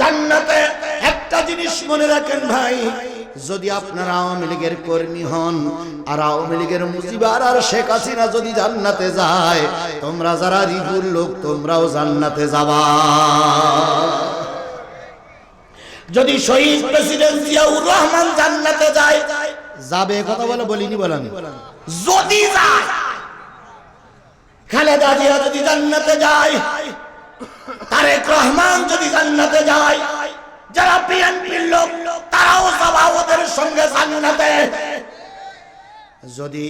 জান্নাতে একটা জিনিস মনে রাখেন ভাই, যদি আপনারা আওয়ামী লীগের কর্মী হন, আর আওয়ামী লীগের মুজিবার আর শেখ হাসিনা যদি জান্নাতে যায়, তোমরা যারা রিপুর লোক, তোমরাও জান্নাতে যাবা। যদি শহীদ প্রেসিডেন্ট জিয়াউর রহমান জান্নাতে যায়, যাবে কথা বলে বলিনি বলেন যদি যায়, খালেদা জিয়া যদি জান্নাতে যায় তারেক রহমান যদি জান্নাতে যায়, যারা বিএনপির লোক, তারাও ওদের সঙ্গে জান্নাতে। যদি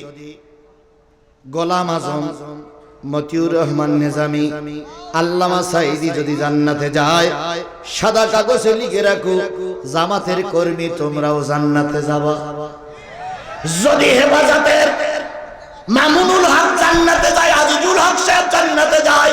গোলাম আজম, মতিউর রহমান আল্লামা সাইদি যদি জান্নাতে যায়, সাদা কাগজে লিখে রাখো, জামাতের কর্মী তোমরাও জান্নাতে যাবা। যদি হেফাজতের মামুনুল হক জান্নাতে যায়, আজিজুল হক সাহেব জান্নাতে যায়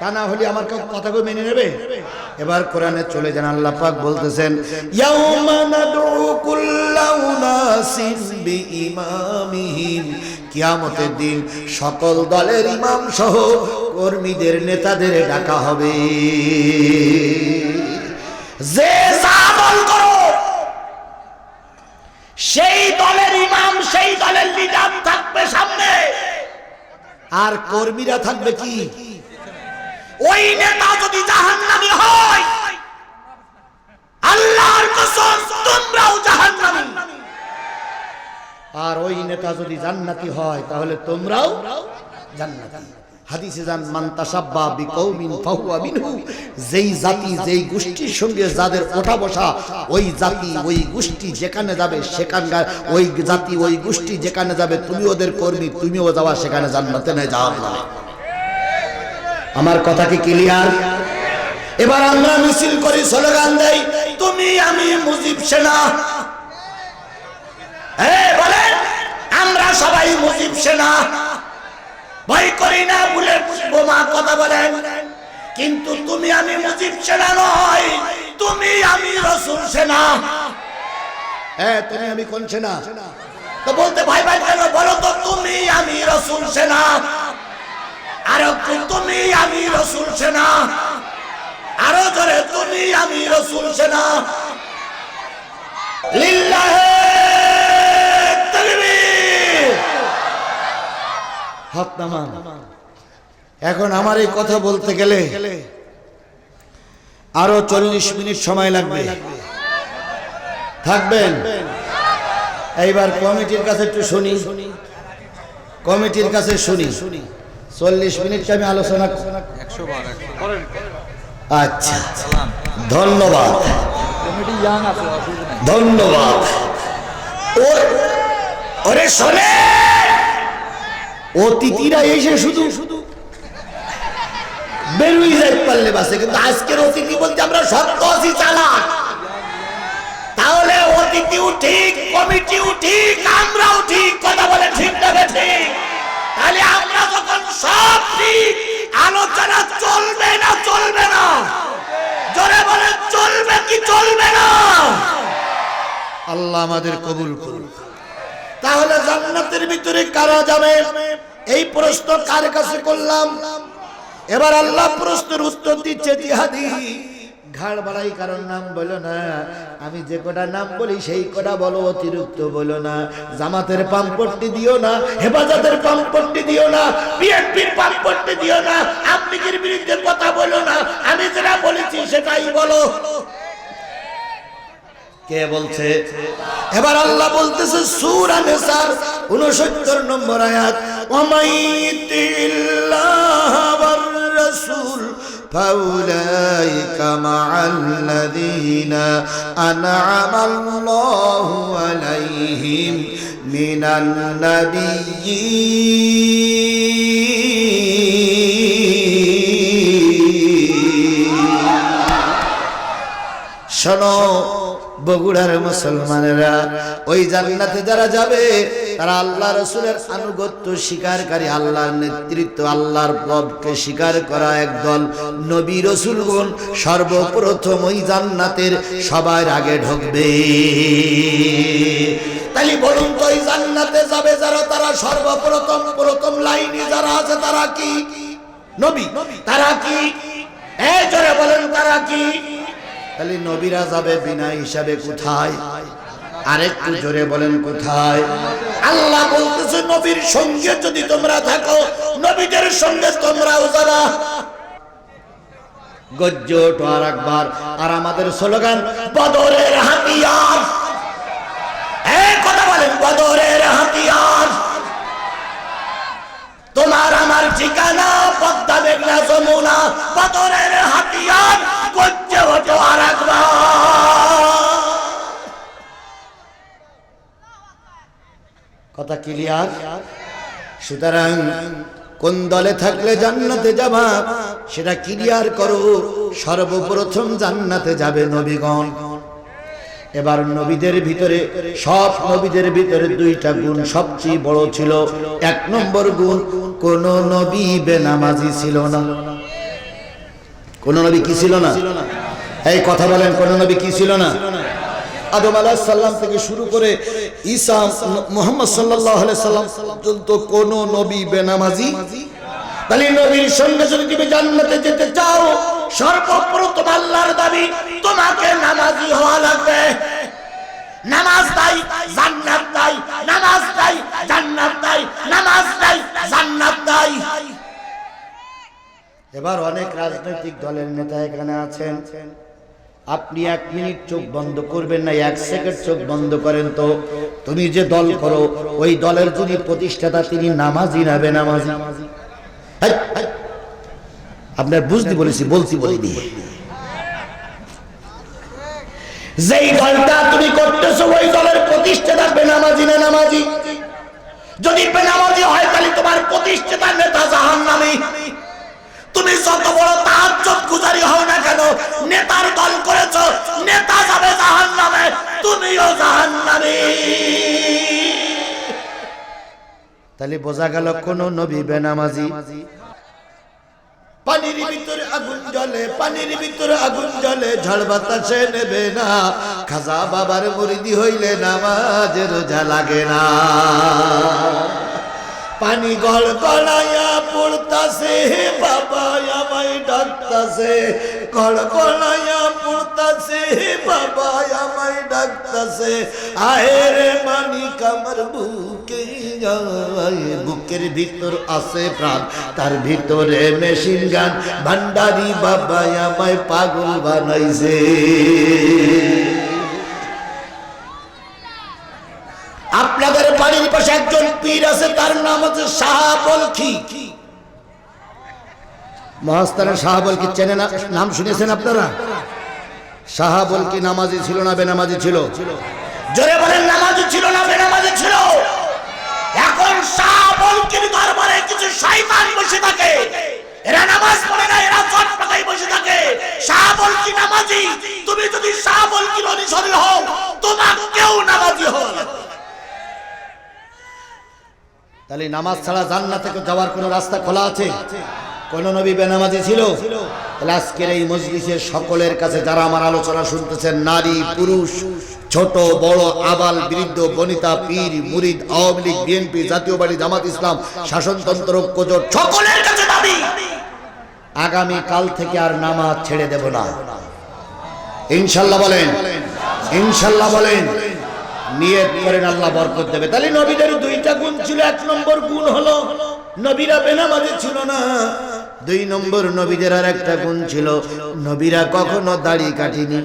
তা না হলে আমার কেউ কথা কেউ মেনে নেবে? এবার কোরআনে চলে যান, আল্লাহ পাক বলতেছেন কিয়ামতের দিন সকল দলের ইমাম সহ কর্মীদের, নেতাদের ডাকা হবে। যে যা দল করো, সেই দলের ইমাম, সেই দলের লিডার থাকবে সামনে। আর কর্মীরা থাকবে কি? ওই নেতা যদি জাহান্নামী হয়, আল্লাহর কসম তোমরাও জাহান্নামী। আর ওই নেতা যদি জান্নাতি হয়, তাহলে তোমরাও জান্নাতি। হাদিসে যান, মান বিকৌমিন ফাহুয়া মিনহু যেই জাতি, যেই গোষ্ঠীর সঙ্গে যাদের ওঠা বসা, ওই জাতি, ওই গোষ্ঠী যেখানে যাবে সেখানকার, ওই জাতি, ওই গোষ্ঠী যেখানে যাবে, তুমি ওদের কর্মী, তুমিও যাওয়া, সেখানে জান্নাতে না যাও। আমার কথা কি ক্লিয়ার এবার আমরা মিছিল করি, স্লোগান দেই, তুমি আমি মুজিব সেনা। আমরা সবাই মুজিব সেনা। ভয় করি না বলে বোমা কথা বলেন। কিন্তু তুমি আমি মুজিব সেনা নয় তুমি আমি রসুল সেনা। হ্যাঁ তুমি আমি কোন সেনা? তো বলতে ভাই ভাই বলো তো, তুমি আমি রসুল সেনা। তুমি আমি রসুল সেনা। আরও জোরে, তুমি আমি রসুল সেনা। এখন আমার এই কথা বলতে গেলে আরও চল্লিশ মিনিট সময় লাগবে। থাকবেন? এইবার কমিটির কাছে একটু শুনি। কমিটির কাছে শুনি শুনি। চল্লিশ মিনিট আমি আলোচনা একশো আচ্ছা ধন্যবাদ। ইয়াং ধন্যবাদ। ওরে শোনে! অতিথিরা এসে শুধু শুধু বেরুই যাই পারলে বাসে কিন্তু আজকের অতিথি বলতে আমরা সত্য আছি চালাক। তাহলে অতিথিও ঠিক কমিটিও ঠিক আমরাও ঠিক কথা বলে ঠিক তবে ঠিক। তাহলে আমরা যখন সব ঠিক আলোচনা চলবে না চলবে না? জোরে বলে চলবে কি চলবে না? আল্লাহ আমাদের কবুল করুন তাহলে জান্নাতের ভিতরে কারা যাবে? এই প্রশ্ন কার কাছে করলাম? এবার আল্লাহ প্রশ্নের উত্তর দিচ্ছে জিহাদি। ঘাড় বাড়াই কারণ নাম বলো না। আমি যে কটা নাম বলি, সেই কটা বলো, অতিরিক্ত বলো না। জামাতের পাম্পট্টি দিও না, হেফাজতের পাম্পট্টি দিও না, বিএনপির পাম্পট্টি দিও না আপনিকের বিরুদ্ধে কথা বলো না। আমি যেটা বলেছি, সেটাই বলো। কে বলছে? এবার আল্লাহ বলতেছে, সূরা নিসার 69 নম্বর আয়াত ওয়ামাইতিল্লাহ ওয়ার রাসূল فأولئك مع الذين أنعم الله عليهم من النبيين শোনো বগুড়ার মুসলমানেরা, ওই জান্নাতে যারা যাবে, তারা আল্লাহ রসুলের আনুগত্য স্বীকারকারী আল্লাহর নেতৃত্ব, আল্লাহর পদকে স্বীকার করা একদল নবী রসুলগণ সর্বপ্রথম ওই জান্নাতের সবার আগে ঢুকবে। তাহলে বলুন তো ওই জান্নাতে যাবে যারা, তারা সর্বপ্রথম, প্রথম লাইনে যারা আছে, তারা কি? নবী, তারা কি? জোরে বলেন, তারা কি? তাহলে নবীরা যাবে বিনা হিসাবে কোথায়? আরেকটু জোরে বলেন কোথায়? আল্লাহ বলতেছে, নবীর সঙ্গে যদি তোমরা থাকো, নবীদের সঙ্গে তোমরাও যারা গজ্জ আর একবার আর আমাদের স্লোগান, বদরের হাতিয়ার। এই কথা বলেন, বদরের হাতিয়ার। তোমার আমার ঠিকানা, পদ্মা মেঘনা যমুনা বদরের হাতিয়ার করছে ওঠো আর কথা ক্লিয়ার সুতরাং কোন দলে থাকলে জান্নাতে যাবা, সেটা ক্লিয়ার করো। সর্বপ্রথম জান্নাতে যাবে নবীগণ। এবার নবীদের ভিতরে, সব নবীদের ভিতরে দুইটা গুণ সবচেয়ে বড় ছিল। এক নম্বর গুণ, কোন নবী বেনামাজি ছিল না। কোন নবী কি ছিল না? এই কথা বলেন, কোন নবী কি ছিল না? আদম আলাহ সাল্লাম থেকে শুরু করে ঈসা মোহাম্মদ সাল্লাম পর্যন্ত কোন নবী বেনামাজি তাহলে নবীর সঙ্গে যদি তুমি জান্নাতে যেতে চাও, সর্বপ্রথম আল্লাহর দাবি, তোমাকে নামাজি হওয়া লাগবে। নামাজ নাই, জান্নাত নাই, নামাজ নাই, জান্নাত নাই, নামাজ নাই, জান্নাত নাই। এবার অনেক রাজনৈতিক দলের নেতা এখানে আছেন। আপনি এক মিনিট চোখ বন্ধ করবেন না, এক সেকেন্ড চোখ বন্ধ করেন তো। তুমি যে দল করো, ওই দলের যদি প্রতিষ্ঠাতা, তিনি নামাজি না বেনামাজি? হাই। আপনার বুঝতে বলেছি, বলছি বলিনি যেই দলটা তুমি করতেছো, ওই দলের প্রতিষ্ঠাতা বেনামাজি না নামাজি। যদি বেনামাজি হয়, তাহলে তোমার প্রতিষ্ঠাতা নেতা জাহান নামে তুমি যত বড় তাহাজ্জুদ গুজারি হও না কেন, নেতার দল করেছ, নেতা যাবে জাহান নামে তুমিও জাহান নামে তাহলে বোঝা গেল কোন নবী বেনামাজি। পানির ভিতরে আগুন জ্বলে, পানির ভিতরে আগুন জ্বলে, ঝড় বাতাসে নেবে না। খাজা বাবার মুরিদি হইলে নামাজ রোজা লাগে না। পানি গড় গড়াইয়া পড়তাছে, বাবা আমায় ডাকতাছে গড় গড়াইয়া পড়তাছে, বাবা আমায় ডাকতাছে। আয়ে মানিক আমার বুকে বুকের ভিতর আছে প্রাণ, তার ভিতরে মেশিন গান। ভান্ডারি বাবা আমায় পাগল বানাইছে। আপনাদের বাড়ির পাশে একজন পীর আছে, তার নাম হচ্ছে শাহাবলখি মহাস্তানের শাহাবলকি চেনে না? নাম শুনেছেন আপনারা? শাহাবলকি নামাজি ছিল না বেনামাজি ছিল? জোরে বলেন, নামাজি ছিল না বেনামাজি ছিল? এখন শাহাবলকির দরবারে কিছু শয়তান বসে থাকে? এরা নামাজ পড়ে না, এরা চট পাকাই বসে থাকে। শাহাবলকি নামাজি? তুমি যদি শাহাবলকির অনুসরণ হও, তোমার কেউ নামাজি হও তাহলে নামাজ ছাড়া জান্নাতে যাওয়ার কোনো রাস্তা খোলা আছে? কোন নবী বেনামাজি ছিল? আজকের এই মজলিসের সকলের কাছে যারা আমার আলোচনা শুনতেছেন, নারী, পুরুষ, ছোট, বড়, আবাল, বৃদ্ধ, বনিতা, পীর, মুরিদ, আওয়ামী লীগ, বিএনপি, জাতীয় বাড়ি, জামাত ইসলাম, শাসনতন্ত্র, ঐক্যজোট, সকলের কাছে দাবি, আগামী কাল থেকে আর নামাজ ছেড়ে দেব না। ইনশাল্লাহ বলেন ইনশাল্লাহ বলেন, নিয়ত করেন আল্লাহ বরকত দেবে। তাহলে নবীদের দুইটা গুণ ছিল, এক নম্বর গুণ হলো, নবীরা বেনামাজি ছিল না। দুই নম্বর নবীদের আর একটা গুণ ছিল, নবীরা কখনো দাড়ি কাটিনি।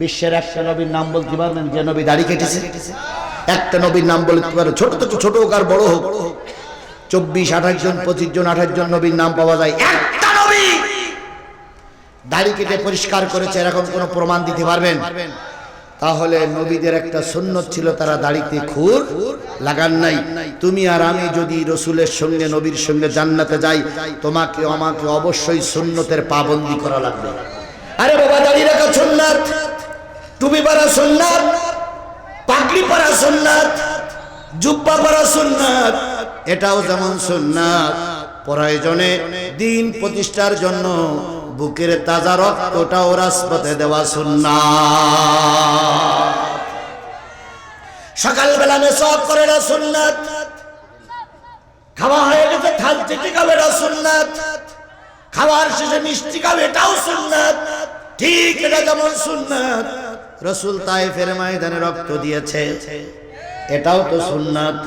বিশ্বের একটা নবীর নাম বলতে পারবেন যে নবী দাড়ি কেটেছে। একটা নবীর নাম বলতে পারো, ছোট থেকে ছোট হোক আর বড় হোক। চব্বিশ, আঠাশ জন, পঁচিশ জন, আঠাশ জন নবীর নাম পাওয়া যায়। একটা নবী দাড়ি কেটে পরিষ্কার করেছে, এরকম কোনো প্রমাণ দিতে পারবেন? তাহলে নবীদের একটা সুন্নত ছিল, তারা দাড়িতে খুর লাগান নাই। তুমি আর আমি যদি রসুলের সঙ্গে, নবীর সঙ্গে জান্নাতে যাই, তোমাকে, আমাকে অবশ্যই সুন্নতের পাবন্দি করা লাগবে। আরে বাবা দাড়ি রাখা, সুন্নাত। টুপি পরা সুন্নাত, পাগড়ি পরা সুন্নাত, জুব্বা পরা সুন্নাত, এটাও যেমন সুন্নাত। প্রয়োজনে দিন প্রতিষ্ঠার জন্য বুকের তাজা রক্তটাও রাজপথে দেওয়া সুন্নাত। সকালবেলা মেসব করে না সুন্নাত। খাওয়া হয়ে গেছে, থাল চেটে খাবে সুন্নাত। খাওয়ার শেষে মিষ্টি খাবে এটাও সুন্নাত। ঠিক এটা যেমন সুন্নাত। রসুল তাই তাইফের ময়দানে রক্ত দিয়েছে। এটাও তো সুন্নাত।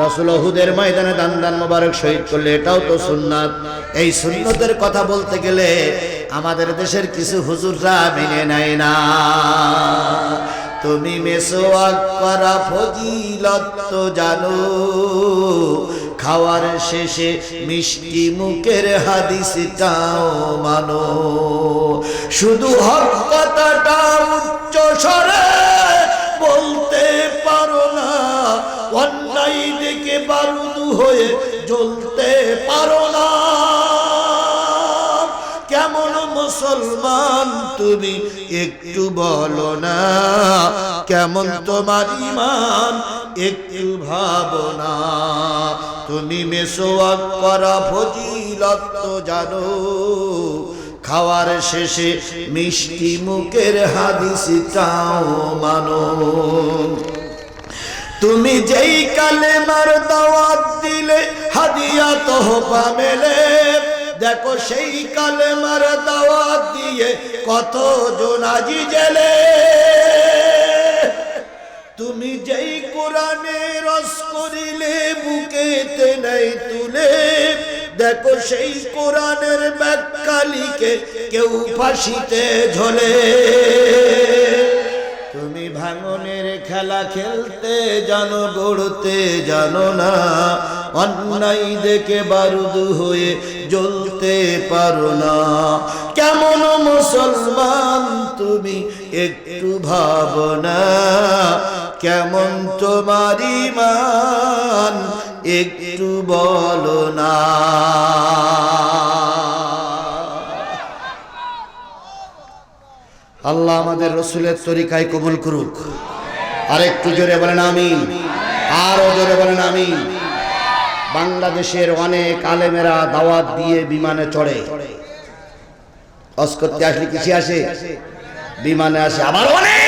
রসুল অহুদের ময়দানে দান দান মোবারক শহীদ করলে, এটাও তো সুন্নাত। এই সুন্নতের কথা বলতে গেলে আমাদের দেশের কিছু হুজুররা মেনে নেয় না। তুমি মেসোয়াক করা ফজিলত জানো, খাওয়ার শেষে মিষ্টি মুখের হাদিসটাও মানো। শুধু হক কথাটা উচ্চ স্বরে বলতে হয়ে জ্বলতে পারো না। কেমন মুসলমান তুমি একটু বলো না। কেমন তোমার ইমান একটু ভাবনা তুমি মেসোয়াক করা ফজিলত জানো। খাওয়ার শেষে মিষ্টি মুখের হাদিসটাও মানো। তুমি যেই দাওয়াত দিলে তোহফা মেলে। দেখো সেই কালেমার দাওয়াত দিয়ে কত জোনাজি জেলে তুমি যেই কোরআনে রস করিলে, বুকেতে নাই তুলে। দেখো সেই কোরআনের ব্যাখ্যা লিখে কেউ ফাঁসিতে ঝোলে। তুমি ভাঙনের খেলা খেলতে জানো, গড়তে জানো না। অন্যায় দেখে বারুদ হয়ে জ্বলতে পারো না। কেমন মুসলমান তুমি একটু ভাবনা কেমন তোমার ইমান একটু বলো না। আল্লাহ আমাদের রসুলের তরিকায় কবুল করুক। আর একটু জোরে বলেন আমিন। আরও জোরে বলেন আমিন। বাংলাদেশের অনেক আলেমেরা দাওয়াত দিয়ে বিমানে চড়ে। অস করতে আসলে কিছু আসে? বিমানে আসে। আবার অনেক